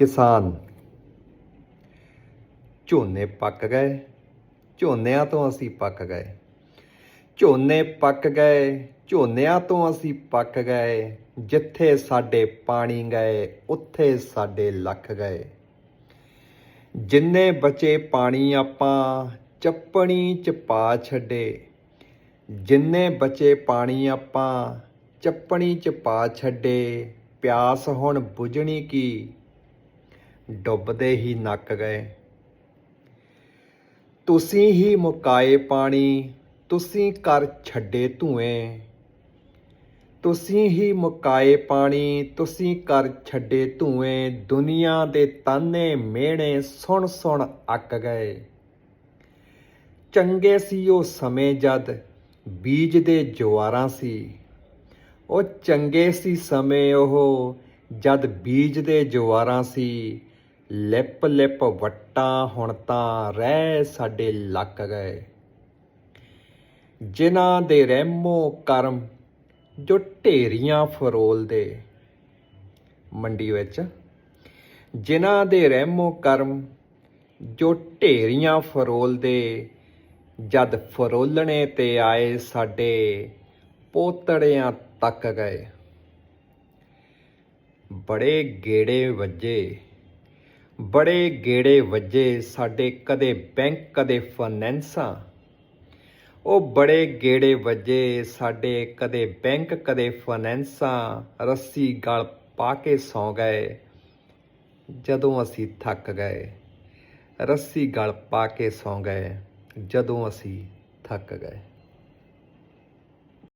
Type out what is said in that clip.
ਕਿਸਾਨ। ਝੋਨੇ ਪੱਕ ਗਏ। ਝੋਨਿਆਂ ਤੋਂ ਅਸੀਂ ਪੱਕ ਗਏ। ਝੋਨੇ ਪੱਕ ਗਏ। ਝੋਨਿਆਂ ਤੋਂ ਅਸੀਂ ਪੱਕ ਗਏ। ਜਿੱਥੇ ਸਾਡੇ ਪਾਣੀ ਗਏ, ਉੱਥੇ ਸਾਡੇ ਲੱਖ ਗਏ। ਜਿੰਨੇ ਬਚੇ ਪਾਣੀ ਆਪਾਂ, ਚੱਪਣੀ ਚ ਪਾ ਛੱਡੇ। ਜਿੰਨੇ ਬਚੇ ਪਾਣੀ ਆਪਾਂ, ਚੱਪਣੀ ਚ ਪਾ ਛੱਡੇ। ਪਿਆਸ ਹੁਣ ਬੁਝਣੀ ਕੀ? ਡੁੱਬਦੇ ਹੀ ਨੱਕ ਗਏ। ਤੁਸੀਂ ਹੀ ਮੁਕਾਏ ਪਾਣੀ, ਤੁਸੀਂ ਕਰ ਛੱਡੇ ਧੂਏ। ਤੁਸੀਂ ਹੀ ਮੁਕਾਏ ਪਾਣੀ, ਤੁਸੀਂ ਕਰ ਛੱਡੇ ਧੂਏ। ਦੁਨੀਆ ਦੇ ਤਾਨੇ ਮਿਹਣੇ ਸੁਣ ਸੁਣ ਅੱਕ ਗਏ। ਚੰਗੇ ਸੀ ਉਹ ਸਮੇਂ ਜਦ, ਬੀਜ ਦੇ ਜਵਾਰਾਂ ਸੀ। ਉਹ ਚੰਗੇ ਸੀ ਸਮੇਂ ਉਹ ਜਦ ਬੀਜ ਦੇ ਜਵਾਰਾਂ ਸੀ। ਲਿਪ ਲਿਪ ਵੱਟਾਂ ਹੁਣ ਤਾਂ ਰਹਿ ਸਾਡੇ ਲੱਕ ਗਏ। ਜਿਨ੍ਹਾਂ ਦੇ ਰਹਿਮੋ ਕਰਮ ਜੋ ਢੇਰੀਆਂ ਫਰੋਲਦੇ। ਮੰਡੀ ਵਿੱਚ ਜਿਨ੍ਹਾਂ ਦੇ ਰਹਿਮੋ ਕਰਮ ਜੋ ਢੇਰੀਆਂ ਫਰੋਲਦੇ, ਜਦ ਫਰੋਲਣੇ ਤੇ ਆਏ ਸਾਡੇ ਪੋਤੜਿਆਂ ਤੱਕ ਗਏ। ਬੜੇ ਗੇੜੇ ਵੱਜੇ। ਬੜੇ ਗੇੜੇ ਵੱਜੇ ਸਾਡੇ ਕਦੇ ਬੈਂਕ, ਕਦੇ ਫਾਈਨੈਂਸਾਂ। ਉਹ ਬੜੇ ਗੇੜੇ ਵੱਜੇ ਸਾਡੇ ਕਦੇ ਬੈਂਕ, ਕਦੇ ਫਾਈਨੈਂਸਾਂ। ਰੱਸੀ ਗਲ ਪਾ ਕੇ ਸੌ ਗਏ, ਜਦੋਂ ਅਸੀਂ ਥੱਕ ਗਏ। ਰੱਸੀ ਗਲ ਪਾ ਕੇ ਸੌ ਗਏ, ਜਦੋਂ ਅਸੀਂ ਥੱਕ ਗਏ।